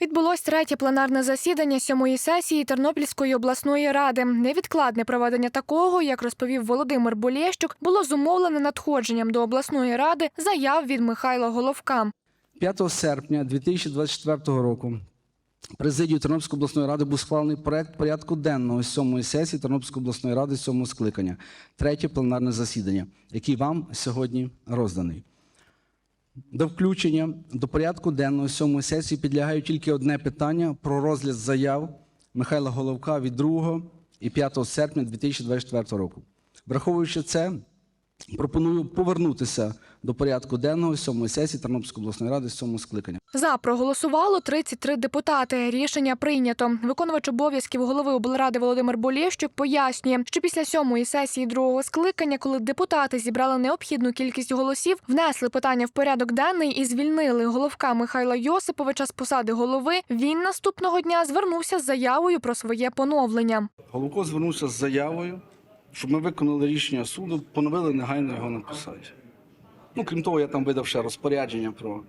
Відбулось третє пленарне засідання сьомої сесії Тернопільської обласної ради. Невідкладне проведення такого, як розповів Володимир Болєщук, було зумовлене надходженням до обласної ради заяв від Михайла Головка. 5 серпня 2024 року президією Тернопільської обласної ради був схвалений проект порядку денного сьомої сесії Тернопільської обласної ради сьомого скликання, третє пленарне засідання, який вам сьогодні розданий. До включення до порядку денного сьомої сесії підлягає тільки одне питання про розгляд заяв Михайла Головка від 2 і 5 серпня 2024 року. Враховуючи це, пропоную повернутися до порядку денного сьомої сесії Тернопільської обласної ради сьомого скликання. За проголосувало 33 депутати. Рішення прийнято. Виконувач обов'язків голови облради Володимир Болєщук пояснює, що після сьомої сесії другого скликання, коли депутати зібрали необхідну кількість голосів, внесли питання в порядок денний і звільнили головка Михайла Йосиповича з посади голови. Він наступного дня звернувся з заявою про своє поновлення. Головко звернувся з заявою, щоб ми виконали рішення суду, поновили негайно його на посаді. Ну, крім того, я там видав ще розпорядження про е,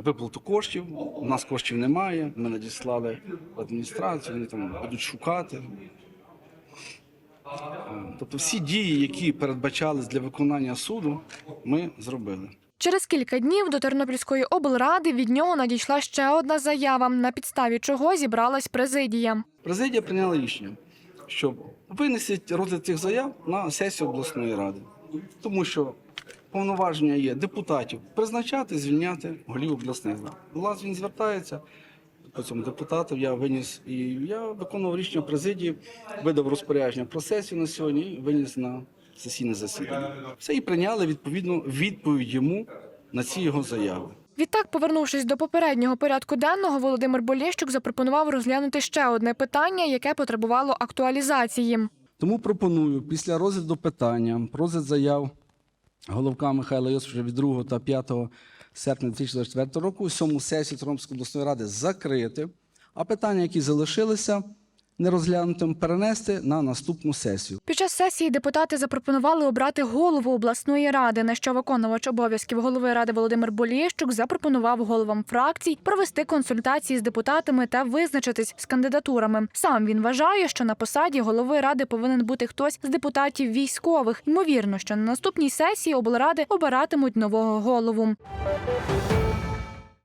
виплату коштів. У нас коштів немає. Ми надіслали адміністрацію, вони там будуть шукати. Е, Тобто всі дії, які передбачались для виконання суду, ми зробили. Через кілька днів до Тернопільської облради від нього надійшла ще одна заява, на підставі чого зібралась президія. Президія прийняла рішення, що винесіть розгляд цих заяв на сесію обласної ради, тому що повноваження є депутатів призначати, звільняти голів обласних рад. Вас він звертається по цьому депутатів. Я виніс і я виконував рішення президії, видав розпорядження про сесію на сьогодні і виніс на сесійне засідання. Все і прийняли відповідно відповідь йому на ці його заяви. Відтак, повернувшись до попереднього порядку денного, Володимир Болєщук запропонував розглянути ще одне питання, яке потребувало актуалізації. Тому пропоную після розгляду питання розгляд заяв головка Михайла Йосифовича від 2 та 5 серпня 2024 року сьому сесію Тернопільської обласної ради закрити, а питання, які залишилися нерозглянутим, перенести на наступну сесію. Під час сесії депутати запропонували обрати голову обласної ради, на що виконувач обов'язків голови ради Володимир Болєщук запропонував головам фракцій провести консультації з депутатами та визначитись з кандидатурами. Сам він вважає, що на посаді голови ради повинен бути хтось з депутатів військових. Ймовірно, що на наступній сесії облради обиратимуть нового голову.